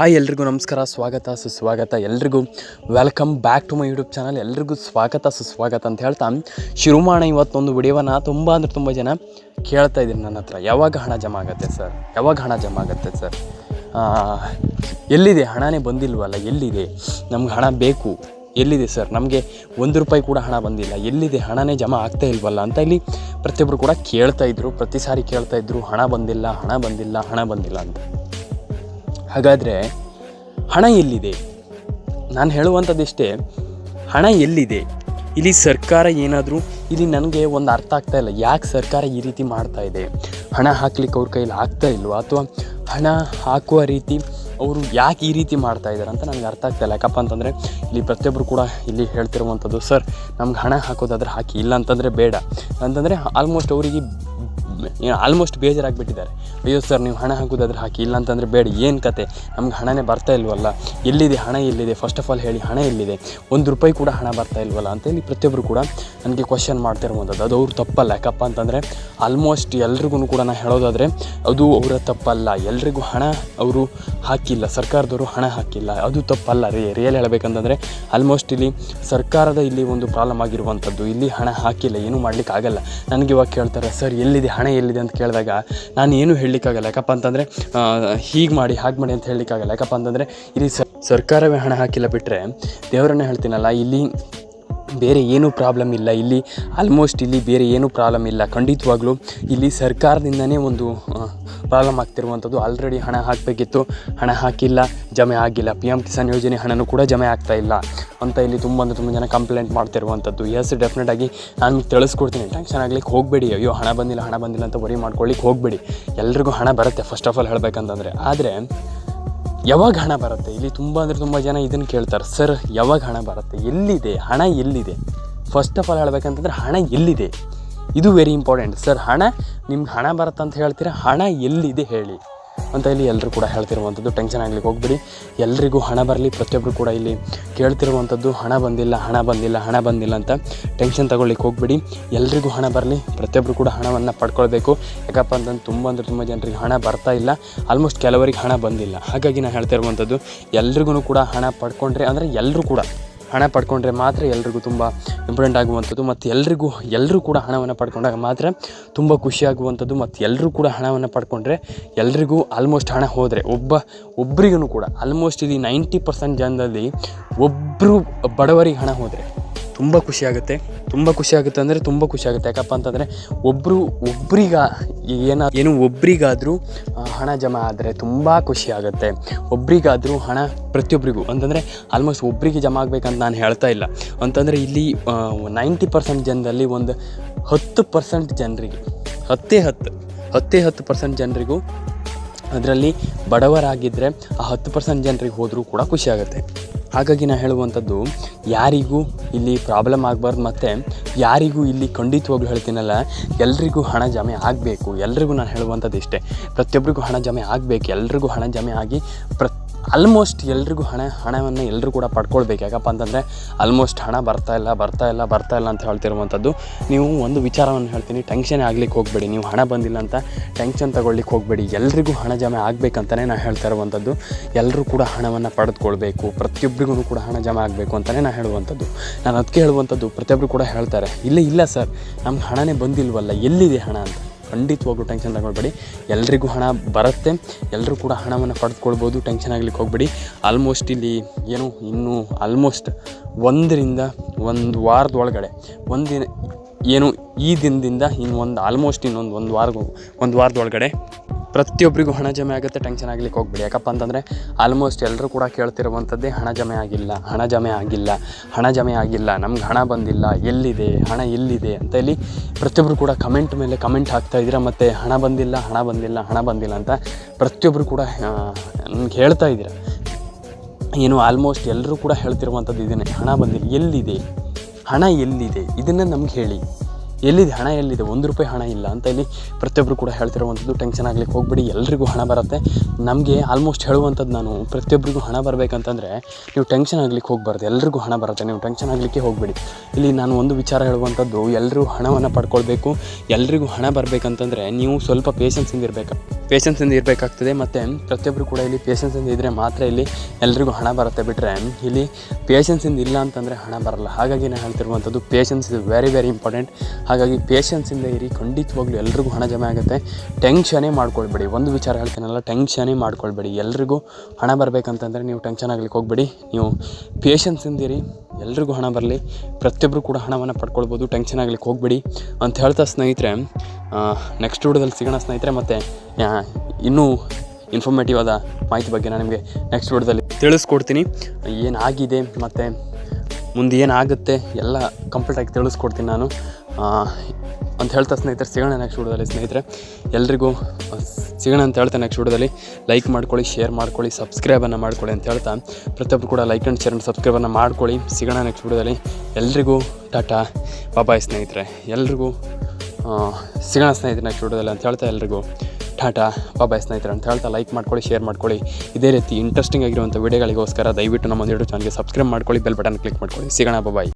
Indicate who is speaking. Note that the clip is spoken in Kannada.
Speaker 1: ಹಾಯ್ ಎಲ್ರಿಗೂ ನಮಸ್ಕಾರ, ಸ್ವಾಗತ, ಸುಸ್ವಾಗತ. ಎಲ್ರಿಗೂ welcome back to my YouTube channel ಎಲ್ರಿಗೂ ಸ್ವಾಗತ, ಸುಸ್ವಾಗತ ಅಂತ ಹೇಳ್ತಾ ಶುರು ಮಾಡೋಣ ಇವತ್ತೊಂದು ವಿಡಿಯೋನ ತುಂಬ ಅಂದರೆ ತುಂಬ ಜನ ಕೇಳ್ತಾ ಇದ್ದೀನಿ ನನ್ನ ಹತ್ರ. ಯಾವಾಗ ಹಣ ಜಮಾ ಆಗುತ್ತೆ ಸರ್ ಯಾವಾಗ ಹಣ ಜಮಾ ಆಗುತ್ತೆ ಸರ್ ಎಲ್ಲಿದೆ? ಹಣನೇ ಬಂದಿಲ್ವಲ್ಲ? ಎಲ್ಲಿದೆ? ನಮ್ಗೆ ಹಣ ಬೇಕು. ಎಲ್ಲಿದೆ ಸರ್ ನಮಗೆ ಒಂದು ರೂಪಾಯಿ ಕೂಡ ಹಣ ಬಂದಿಲ್ಲ. ಎಲ್ಲಿದೆ? ಹಣನೇ ಜಮಾ ಆಗ್ತಾ ಇಲ್ವಲ್ಲ ಅಂತ ಇಲ್ಲಿ ಪ್ರತಿಯೊಬ್ಬರು ಕೂಡ ಕೇಳ್ತಾ ಇದ್ರು. ಪ್ರತಿ ಸಾರಿ ಕೇಳ್ತಾ ಇದ್ರು, ಹಣ ಬಂದಿಲ್ಲ ಹಣ ಬಂದಿಲ್ಲ ಹಣ ಬಂದಿಲ್ಲ ಅಂತ. ಹಾಗಾದರೆ ಹಣ ಎಲ್ಲಿದೆ? ನಾನು ಹೇಳುವಂಥದ್ದಿಷ್ಟೇ, ಹಣ ಎಲ್ಲಿದೆ? ಇಲ್ಲಿ ಸರ್ಕಾರ ಏನಾದರೂ, ಇಲ್ಲಿ ನನಗೆ ಒಂದು ಅರ್ಥ ಆಗ್ತಾ ಇಲ್ಲ. ಯಾಕೆ ಸರ್ಕಾರ ಈ ರೀತಿ ಮಾಡ್ತಾ ಇದೆ? ಹಣ ಹಾಕ್ಲಿಕ್ಕೆ ಅವ್ರ ಕೈಲಿ ಆಗ್ತಾ ಇಲ್ವಾ? ಅಥವಾ ಹಣ ಹಾಕುವ ರೀತಿ ಅವರು ಯಾಕೆ ಈ ರೀತಿ ಮಾಡ್ತಾ ಇದ್ದಾರೆ ಅಂತ ನನಗೆ ಅರ್ಥ ಆಗ್ತಾ ಇಲ್ಲ. ಯಾಕಪ್ಪ ಅಂತಂದರೆ, ಇಲ್ಲಿ ಪ್ರತಿಯೊಬ್ಬರು ಕೂಡ ಇಲ್ಲಿ ಹೇಳ್ತಿರುವಂಥದ್ದು, ಸರ್, ನಮ್ಗೆ ಹಣ ಹಾಕೋದಾದ್ರೆ ಹಾಕಿ ಇಲ್ಲ ಅಂತಂದರೆ ಬೇಡ. ಅಂತಂದರೆ ಆಲ್ಮೋಸ್ಟ್ ಅವರಿಗೆ ಆಲ್ಮೋಸ್ಟ್ ಬೇಜಾರಾಗಿಬಿಟ್ಟಿದ್ದಾರೆ. ಅಯ್ಯೋ ಸರ್ ನೀವು ಹಣ ಹಾಕೋದಾದ್ರೆ ಹಾಕಿ ಇಲ್ಲ ಅಂತಂದರೆ ಬೇಡ, ಏನು ಕತೆ? ನಮ್ಗೆ ಹಣನೇ ಬರ್ತಾ ಇಲ್ವಲ್ಲ? ಎಲ್ಲಿದೆ ಹಣ, ಎಲ್ಲಿದೆ? ಫಸ್ಟ್ ಆಫ್ ಆಲ್ ಹೇಳಿ, ಹಣ ಎಲ್ಲಿದೆ? ಒಂದು ರೂಪಾಯಿ ಕೂಡ ಹಣ ಬರ್ತಾ ಇಲ್ವಲ್ಲ ಅಂತ ಹೇಳಿ ಪ್ರತಿಯೊಬ್ಬರು ಕೂಡ ನನಗೆ ಕ್ವಶನ್ ಮಾಡ್ತಿರುವಂಥದ್ದು ಅದು ಅವ್ರು ತಪ್ಪಲ್ಲ. ಯಾಕಪ್ಪ ಅಂತಂದರೆ ಆಲ್ಮೋಸ್ಟ್ ಎಲ್ರಿಗೂ ಕೂಡ ನಾನು ಹೇಳೋದಾದರೆ ಅದು ಅವರ ತಪ್ಪಲ್ಲ. ಎಲ್ರಿಗೂ ಹಣ ಅವರು ಹಾಕಿಲ್ಲ. ಸರ್ಕಾರದವರು ಹಣ ಹಾಕಿಲ್ಲ. ಅದು ತಪ್ಪಲ್ಲ. ರೀ ರಿಯಲ್ ಹೇಳಬೇಕಂತಂದರೆ ಆಲ್ಮೋಸ್ಟ್ ಇಲ್ಲಿ ಸರ್ಕಾರದ ಇಲ್ಲಿ ಒಂದು ಪ್ರಾಬ್ಲಮ್ ಆಗಿರುವಂಥದ್ದು ಇಲ್ಲಿ ಹಣ ಹಾಕಿಲ್ಲ. ಏನೂ ಮಾಡ್ಲಿಕ್ಕೆ ಆಗಲ್ಲ ನನಗೆ ಇವಾಗ ಕೇಳ್ತಾರೆ ಸರ್ ಎಲ್ಲಿದೆ ಹಣ ಎಲ್ಲಿದೆ ಅಂತ ಕೇಳಿದಾಗ ನಾನು ಏನು ಹೇಳಲಿಕ್ಕಾಗಲ್ಲ, ಯಾಕಪ್ಪ ಅಂತಂದರೆ ಹೀಗೆ ಮಾಡಿ, ಹಾಗೆ ಮಾಡಿ ಅಂತ ಹೇಳಲಿಕ್ಕಾಗಲ್ಲ, ಯಾಕಪ್ಪ ಅಂತಂದರೆ, ಇಲ್ಲಿ ಸರ್ಕಾರವೇ ಹಣ ಹಾಕಿಲ್ಲ ಬಿಟ್ಟರೆ ದೇವರನ್ನೇ ಹೇಳ್ತೀನಲ್ಲ, ಇಲ್ಲಿ ಬೇರೆ ಏನೂ ಪ್ರಾಬ್ಲಮ್ ಇಲ್ಲ, ಇಲ್ಲಿ ಆಲ್ಮೋಸ್ಟ್ ಇಲ್ಲಿ ಬೇರೆ ಏನೂ ಪ್ರಾಬ್ಲಮ್ ಇಲ್ಲ. ಖಂಡಿತವಾಗ್ಲೂ ಇಲ್ಲಿ ಸರ್ಕಾರದಿಂದನೇ ಒಂದು ಪ್ರಾಬ್ಲಮ್ ಆಗ್ತಿರುವಂಥದ್ದು. ಆಲ್ರೆಡಿ ಹಣ ಹಾಕಬೇಕಿತ್ತು, ಹಣ ಹಾಕಿಲ್ಲ, ಜಮೆ ಆಗಿಲ್ಲ. ಪಿ ಎಂ ಕಿಸಾನ್ ಯೋಜನೆ ಹಣನೂ ಕೂಡ ಜಮೆ ಆಗ್ತಾ ಇಲ್ಲ. ಅಂತ ಇಲ್ಲಿ ತುಂಬ ಅಂದರೆ ತುಂಬ ಜನ ಕಂಪ್ಲೇಂಟ್ ಮಾಡ್ತಿರುವಂಥದ್ದು ಎಸ್ ಡೆಫಿನೆಟಾಗಿ ನಾನು ತಿಳಿಸ್ಕೊಡ್ತೀನಿ. ಟೆನ್ಷನ್ ಆಗ್ಲಿಕ್ಕೆ ಹೋಗಬೇಡಿ. ಅಯ್ಯೋ, ಹಣ ಬಂದಿಲ್ಲ ಹಣ ಬಂದಿಲ್ಲ ಅಂತ ವರಿ ಮಾಡ್ಕೊಳ್ಳಿಕ್ಕೆ ಹೋಗಬೇಡಿ. ಎಲ್ರಿಗೂ ಹಣ ಬರುತ್ತೆ ಫಸ್ಟ್ ಆಫ್ ಆಲ್ ಹೇಳಬೇಕಂತಂದರೆ. ಆದರೆ, ಯಾವಾಗ ಹಣ ಬರುತ್ತೆ? ಇಲ್ಲಿ ತುಂಬ ಅಂದರೆ ತುಂಬ ಜನ ಇದನ್ನು ಕೇಳ್ತಾರೆ. ಸರ್, ಯಾವಾಗ ಹಣ ಬರುತ್ತೆ? ಎಲ್ಲಿದೆ? ಹಣ ಎಲ್ಲಿದೆ? ಫಸ್ಟ್ ಆಫ್ ಆಲ್ ಹೇಳ್ಬೇಕಂತಂದ್ರೆ, ಹಣ ಎಲ್ಲಿದೆ? ಇದು ವೆರಿ ಇಂಪಾರ್ಟೆಂಟ್ ಸರ್, ಹಣ, ನಿಮ್ಗೆ ಹಣ ಬರುತ್ತೆ ಅಂತ ಹೇಳ್ತೀರಾ? ಹಣ ಎಲ್ಲಿದೆ? ಹೇಳಿ. ಅಂತ ಇಲ್ಲಿ ಎಲ್ಲರೂ ಕೂಡ ಹೇಳ್ತಿರುವಂಥದ್ದು. ಟೆನ್ಷನ್ ಆಗ್ಲಿಕ್ಕೆ ಹೋಗ್ಬಿಡಿ. ಎಲ್ರಿಗೂ ಹಣ ಬರಲಿ ಪ್ರತಿಯೊಬ್ಬರು ಕೂಡ ಇಲ್ಲಿ ಕೇಳ್ತಿರುವಂಥದ್ದು, ಹಣ ಬಂದಿಲ್ಲ ಹಣ ಬಂದಿಲ್ಲ ಹಣ ಬಂದಿಲ್ಲ ಅಂತ ಟೆನ್ಷನ್ ತಗೊಳ್ಳಿಕ್ಕೆ ಹೋಗ್ಬಿಡಿ. ಎಲ್ರಿಗೂ ಹಣ ಬರಲಿ ಪ್ರತಿಯೊಬ್ಬರು ಕೂಡ ಹಣವನ್ನು ಪಡ್ಕೊಳ್ಬೇಕು. ಯಾಕಪ್ಪ ಅಂತಂದು ತುಂಬ ಅಂದರೆ ತುಂಬ ಜನರಿಗೆ ಹಣ ಬರ್ತಾ ಇಲ್ಲ. ಆಲ್ಮೋಸ್ಟ್ ಕೆಲವರಿಗೆ ಹಣ ಬಂದಿಲ್ಲ. ಹಾಗಾಗಿ ನಾನು ಹೇಳ್ತಿರುವಂಥದ್ದು, ಎಲ್ರಿಗೂ ಕೂಡ ಹಣ ಪಡ್ಕೊಂಡ್ರೆ ಅಂದರೆ ಎಲ್ಲರೂ ಕೂಡ ಹಣ ಪಡ್ಕೊಂಡ್ರೆ ಮಾತ್ರ ಎಲ್ರಿಗೂ ತುಂಬ ಇಂಪಾರ್ಟೆಂಟ್ ಆಗುವಂಥದ್ದು ಮತ್ತು ಎಲ್ರಿಗೂ ಎಲ್ಲರೂ ಕೂಡ ಹಣವನ್ನು ಪಡ್ಕೊಂಡಾಗ ಮಾತ್ರ ತುಂಬ ಖುಷಿಯಾಗುವಂಥದ್ದು ಮತ್ತು ಎಲ್ಲರೂ ಕೂಡ ಹಣವನ್ನು ಪಡ್ಕೊಂಡ್ರೆ ಎಲ್ರಿಗೂ ಆಲ್ಮೋಸ್ಟ್ ಹಣ ಹೋದರೆ. ಒಬ್ಬ ಒಬ್ರಿಗೂ ಕೂಡ ಆಲ್ಮೋಸ್ಟ್ ಇಲ್ಲಿ ನೈಂಟಿ ಪರ್ಸೆಂಟ್ ಜನದಲ್ಲಿ ಒಬ್ಬರು ಬಡವರಿಗೆ ಹಣ ಹೋದರೆ ತುಂಬ ಖುಷಿಯಾಗುತ್ತೆ ತುಂಬ ಖುಷಿಯಾಗುತ್ತೆ ಅಂದರೆ ತುಂಬ ಖುಷಿಯಾಗುತ್ತೆ ಯಾಕಪ್ಪ ಅಂತಂದರೆ ಒಬ್ಬರು ಒಬ್ರಿಗ ಏನ ಏನು ಒಬ್ರಿಗಾದರೂ ಹಣ ಜಮಾ ಆದರೆ ತುಂಬ ಖುಷಿಯಾಗುತ್ತೆ ಒಬ್ರಿಗಾದರೂ ಹಣ ಪ್ರತಿಯೊಬ್ಬರಿಗೂ ಅಂತಂದರೆ ಆಲ್ಮೋಸ್ಟ್ ಒಬ್ಬರಿಗೆ ಜಮಾ ಆಗಬೇಕಂತ ನಾನು ಹೇಳ್ತಾ ಇಲ್ಲ. ಅಂತಂದರೆ ಇಲ್ಲಿ ನೈಂಟಿ ಪರ್ಸೆಂಟ್ ಜನರಲ್ಲಿ ಒಂದು ಹತ್ತು ಪರ್ಸೆಂಟ್ ಜನರಿಗೆ, ಹತ್ತೇ ಹತ್ತು ಹತ್ತೇ ಹತ್ತು ಪರ್ಸೆಂಟ್ ಜನರಿಗೂ ಅದರಲ್ಲಿ ಬಡವರಾಗಿದ್ದರೆ ಆ ಹತ್ತು ಪರ್ಸೆಂಟ್ ಜನರಿಗೆ ಹೋದರೂ ಕೂಡ ಖುಷಿಯಾಗುತ್ತೆ ಹಾಗಾಗಿ ನಾನು ಹೇಳುವಂಥದ್ದು, ಯಾರಿಗೂ ಇಲ್ಲಿ ಪ್ರಾಬ್ಲಮ್ ಆಗಬಾರ್ದು ಮತ್ತು ಯಾರಿಗೂ ಇಲ್ಲಿ ಖಂಡಿತವಾಗ್ಲೂ ಹೇಳ್ತೀನಲ್ಲ, ಎಲ್ರಿಗೂ ಹಣ ಜಮೆ ಆಗಬೇಕು. ಎಲ್ರಿಗೂ ನಾನು ಹೇಳುವಂಥದ್ದು ಇಷ್ಟೇ. ಪ್ರತಿಯೊಬ್ಬರಿಗೂ ಹಣ ಜಮೆ ಆಗಬೇಕು. ಎಲ್ರಿಗೂ ಹಣ ಜಮೆ ಆಗಿ ಪ್ರ ಆಲ್ಮೋಸ್ಟ್ ಎಲ್ರಿಗೂ ಹಣ, ಹಣವನ್ನು ಎಲ್ಲರೂ ಕೂಡ ಪಡ್ಕೊಳ್ಬೇಕು. ಯಾಕಪ್ಪ ಅಂತಂದರೆ ಆಲ್ಮೋಸ್ಟ್ ಹಣ ಬರ್ತಾ ಇಲ್ಲ ಬರ್ತಾ ಇಲ್ಲ ಬರ್ತಾ ಇಲ್ಲ ಅಂತ ಹೇಳ್ತಿರುವಂಥದ್ದು. ನೀವು ಒಂದು ವಿಚಾರವನ್ನು ಹೇಳ್ತೀನಿ ಟೆನ್ಷನ್ ಆಗ್ಲಿಕ್ಕೆ ಹೋಗಬೇಡಿ. ನೀವು ಹಣ ಬಂದಿಲ್ಲ ಅಂತ ಟೆನ್ಷನ್ ತಗೊಳ್ಳಿಕ್ಕೆ ಹೋಗಬೇಡಿ. ಎಲ್ರಿಗೂ ಹಣ ಜಮೆ ಆಗಬೇಕಂತಲೇ ನಾನು ಹೇಳ್ತಾ ಇರುವಂಥದ್ದು. ಎಲ್ಲರೂ ಕೂಡ ಹಣವನ್ನು ಪಡೆದುಕೊಳ್ಬೇಕು. ಪ್ರತಿಯೊಬ್ಬರಿಗೂ ಕೂಡ ಹಣ ಜಮೆ ಆಗಬೇಕು ಅಂತಲೇ ನಾನು ಹೇಳುವಂಥದ್ದು. ನಾನು ಅದಕ್ಕೆ ಹೇಳುವಂಥದ್ದು ಪ್ರತಿಯೊಬ್ಬರು ಕೂಡ ಹೇಳ್ತಾರೆ. ಇಲ್ಲ ಇಲ್ಲ ಸರ್, ನಮ್ಗೆ ಹಣನೇ ಬಂದಿಲ್ವಲ್ಲ, ಎಲ್ಲಿದೆ ಹಣ ಅಂತ? ಖಂಡಿತವಾಗ್ಲೂ ಟೆನ್ಷನ್ ತಗೊಳ್ಬೇಡಿ. ಎಲ್ರಿಗೂ ಹಣ ಬರುತ್ತೆ. ಎಲ್ಲರೂ ಕೂಡ ಹಣವನ್ನು ಪಡೆದುಕೊಳ್ಬೋದು. ಟೆನ್ಷನ್ ಆಗಲಿಕ್ಕೆ ಹೋಗಬೇಡಿ. ಆಲ್ಮೋಸ್ಟ್ ಇಲ್ಲಿ ಏನು ಇನ್ನೂ ಆಲ್ಮೋಸ್ಟ್ ಒಂದರಿಂದ ಒಂದು ವಾರದ ಒಳಗಡೆ ಒಂದಿನ ಏನು ಈ ದಿನದಿಂದ ಇನ್ನೊಂದು ಆಲ್ಮೋಸ್ಟ್ ಇನ್ನೊಂದು ಒಂದು ವಾರ ಒಂದು ವಾರದ ಒಳಗಡೆ ಪ್ರತಿಯೊಬ್ಬರಿಗೂ ಹಣ ಜಮೆ ಆಗುತ್ತೆ ಟೆನ್ಷನ್ ಆಗಲಿಕ್ಕೆ ಹೋಗ್ಬಿಡಿ. ಯಾಕಪ್ಪ ಅಂತಂದರೆ ಆಲ್ಮೋಸ್ಟ್ ಎಲ್ಲರೂ ಕೂಡ ಕೇಳ್ತಿರುವಂಥದ್ದೇ ಹಣ ಜಮೆ ಆಗಿಲ್ಲ, ಹಣ ಜಮೆ ಆಗಿಲ್ಲ, ಹಣ ಜಮೆ ಆಗಿಲ್ಲ, ನಮ್ಗೆ ಹಣ ಬಂದಿಲ್ಲ, ಎಲ್ಲಿದೆ, ಹಣ ಎಲ್ಲಿದೆ ಅಂತ ಇಲ್ಲಿ ಪ್ರತಿಯೊಬ್ಬರು ಕೂಡ ಕಮೆಂಟ್ ಮೇಲೆ ಕಮೆಂಟ್ ಹಾಕ್ತಾ ಇದ್ದೀರಾ ಮತ್ತು ಹಣ ಬಂದಿಲ್ಲ ಹಣ ಬಂದಿಲ್ಲ ಹಣ ಬಂದಿಲ್ಲ ಅಂತ ಪ್ರತಿಯೊಬ್ಬರು ಕೂಡ ನನಗೆ ಹೇಳ್ತಾ ಇದ್ದೀರಾ? ಏನು ಆಲ್ಮೋಸ್ಟ್ ಎಲ್ಲರೂ ಕೂಡ ಹೇಳ್ತಿರುವಂಥದ್ದು ಇದನ್ನೇ ಹಣ ಬಂದಿಲ್ಲ, ಎಲ್ಲಿದೆ, ಹಣ ಎಲ್ಲಿದೆ, ಇದನ್ನು ನಮ್ಗೆ ಹೇಳಿ. ಎಲ್ಲಿದೆ ಹಣ, ಎಲ್ಲಿದೆ? ಒಂದು ರೂಪಾಯಿ ಹಣ ಇಲ್ಲ ಅಂತ ಇಲ್ಲಿ ಪ್ರತಿಯೊಬ್ಬರು ಕೂಡ ಹೇಳ್ತಿರುವಂಥದ್ದು. ಟೆನ್ಷನ್ ಆಗ್ಲಿಕ್ಕೆ ಹೋಗ್ಬಿಡಿ, ಎಲ್ರಿಗೂ ಹಣ ಬರುತ್ತೆ. ನಮಗೆ ಆಲ್ಮೋಸ್ಟ್ ಹೇಳುವಂಥದ್ದು ನಾನು ಪ್ರತಿಯೊಬ್ಬರಿಗೂ ಹಣ ಬರಬೇಕಂತಂದರೆ ನೀವು ಟೆನ್ಷನ್ ಆಗ್ಲಿಕ್ಕೆ ಹೋಗ್ಬಾರ್ದು. ಎಲ್ರಿಗೂ ಹಣ ಬರುತ್ತೆ, ನೀವು ಟೆನ್ಷನ್ ಆಗಲಿಕ್ಕೆ ಹೋಗಬೇಡಿ. ಇಲ್ಲಿ ನಾನು ಒಂದು ವಿಚಾರ ಹೇಳುವಂಥದ್ದು ಎಲ್ಲರೂ ಹಣವನ್ನು ಪಡ್ಕೊಳ್ಬೇಕು, ಎಲ್ರಿಗೂ ಹಣ ಬರಬೇಕಂತಂದರೆ ನೀವು ಸ್ವಲ್ಪ ಪೇಷನ್ಸಿಂದ ಇರಬೇಕು. ಪೇಷನ್ಸಿಂದ ಇರಬೇಕಾಗ್ತದೆ, ಮತ್ತು ಪ್ರತಿಯೊಬ್ಬರು ಕೂಡ ಇಲ್ಲಿ ಪೇಷನ್ಸಿಂದ ಇದ್ದರೆ ಮಾತ್ರ ಇಲ್ಲಿ ಎಲ್ರಿಗೂ ಹಣ ಬರುತ್ತೆ. ಬಿಟ್ಟರೆ ಇಲ್ಲಿ ಪೇಷನ್ಸಿಂದ ಇಲ್ಲ ಅಂತಂದರೆ ಹಣ ಬರಲ್ಲ. ಹಾಗಾಗಿ ನಾನು ಹೇಳ್ತಿರುವಂಥದ್ದು ಪೇಷನ್ಸ್ ಇದು ವೆರಿ ವೆರಿ ಇಂಪಾರ್ಟೆಂಟ್ ಹಾಗಾಗಿ ಪೇಷನ್ಸಿಂದ ಇರಿ, ಖಂಡಿತವಾಗ್ಲೂ ಎಲ್ರಿಗೂ ಹಣ ಜಮೆ ಆಗುತ್ತೆ. ಟೆನ್ಷನೇ ಮಾಡ್ಕೊಳ್ಬೇಡಿ. ಒಂದು ವಿಚಾರ ಹೇಳ್ತೀನಲ್ಲ ಟೆನ್ಷನೇ ಮಾಡ್ಕೊಳ್ಬೇಡಿ. ಎಲ್ರಿಗೂ ಹಣ ಬರಬೇಕಂತಂದರೆ ನೀವು ಟೆನ್ಷನ್ ಆಗ್ಲಿಕ್ಕೆ ಹೋಗ್ಬೇಡಿ. ನೀವು ಪೇಷನ್ಸಿಂದ ಇರಿ, ಎಲ್ರಿಗೂ ಹಣ ಬರಲಿ. ಪ್ರತಿಯೊಬ್ಬರು ಕೂಡ ಹಣವನ್ನು ಪಡ್ಕೊಳ್ಬೋದು ಟೆನ್ಷನ್ ಆಗ್ಲಿಕ್ಕೆ ಹೋಗಬೇಡಿ ಅಂತ ಹೇಳ್ತಾ ಸ್ನೇಹಿತರೆ ನೆಕ್ಸ್ಟ್ ವಿಡಿಯೋದಲ್ಲಿ ಸಿಗೋಣ ಸ್ನೇಹಿತರೆ, ಮತ್ತು ಇನ್ನೂ ಇನ್ಫಾರ್ಮೇಟಿವ್ ಆದ ಮಾಹಿತಿ ಬಗ್ಗೆ ನಾನು ನಿಮಗೆ ನೆಕ್ಸ್ಟ್ ವಿಡಿಯೋದಲ್ಲಿ ತಿಳಿಸ್ಕೊಡ್ತೀನಿ. ಏನಾಗಿದೆ, ಮತ್ತು ಮುಂದೆ ಏನಾಗುತ್ತೆ, ಎಲ್ಲ ಕಂಪ್ಲೀಟಾಗಿ ತಿಳಿಸ್ಕೊಡ್ತೀನಿ ನಾನು. ಅಂತ ಹೇಳ್ತಾ ಸ್ನೇಹಿತರೆ, ಸಿಗೋಣ ನೆಕ್ಸ್ಟ್ ವಿಡಿಯೋದಲ್ಲಿ ಸ್ನೇಹಿತರೆ. ಎಲ್ರಿಗೂ ಸಿಗೋಣ ಅಂತ ಹೇಳ್ತಾ ನೆಕ್ಸ್ಟ್ ವಿಡಿಯೋದಲ್ಲಿ. ಲೈಕ್ ಮಾಡ್ಕೊಳ್ಳಿ ಶೇರ್ ಮಾಡ್ಕೊಳ್ಳಿ ಸಬ್ಸ್ಕ್ರೈಬನ್ನು ಮಾಡ್ಕೊಳ್ಳಿ ಅಂತ ಹೇಳ್ತಾ. ಪ್ರತಿಯೊಬ್ಬರು ಕೂಡ ಲೈಕ್ ಆ್ಯಂಡ್ ಶೇರ್ ಆ್ಯಂಡ್ ಸಬ್ಸ್ಕ್ರೈಬನ್ನು ಮಾಡ್ಕೊಳ್ಳಿ. ಸಿಗೋಣ ನೆಕ್ಸ್ಟ್ ವಿಡಿಯೋದಲ್ಲಿ. ಎಲ್ರಿಗೂ ಟಾಟಾ ಬಾಬಾಯ್ ಸ್ನೇಹಿತರೆ. ಎಲ್ರಿಗೂ ಸಿಗೋಣ ಸ್ನೇಹಿತರೆ ನೆಕ್ಸ್ಟ್ ವಿಡಿಯೋದಲ್ಲಿ ಅಂತ ಹೇಳ್ತಾ ಎಲ್ರಿಗೂ. ಟಾಟಾ ಬಾಬಾಯ್ ಸ್ನೇಹಿತರೆ ಅಂತ ಹೇಳ್ತಾ. ಲೈಕ್ ಮಾಡ್ಕೊಳ್ಳಿ ಶೇರ್ ಮಾಡ್ಕೊಳ್ಳಿ. ಇದೇ ರೀತಿ ಇಂಟ್ರೆಸ್ಟಿಂಗ್ ಆಗಿರುವಂಥ ವೀಡಿಯೋಗಳಿಗೋಸ್ಕರ ದಯವಿಟ್ಟು ನಮ್ಮ ಒಂದು ಯೂಟ್ಯೂಬ್ ಚಾನಲ್ಗೆ ಸಬ್ಸ್ಕ್ರೈಬ್ ಮಾಡ್ಕೊಳ್ಳಿ ಬೆಲ್ ಬಟನ್ ಕ್ಲಿಕ್ ಮಾಡ್ಕೊಳ್ಳಿ. ಸಿಗೋಣ ಬಾಬಾಯ್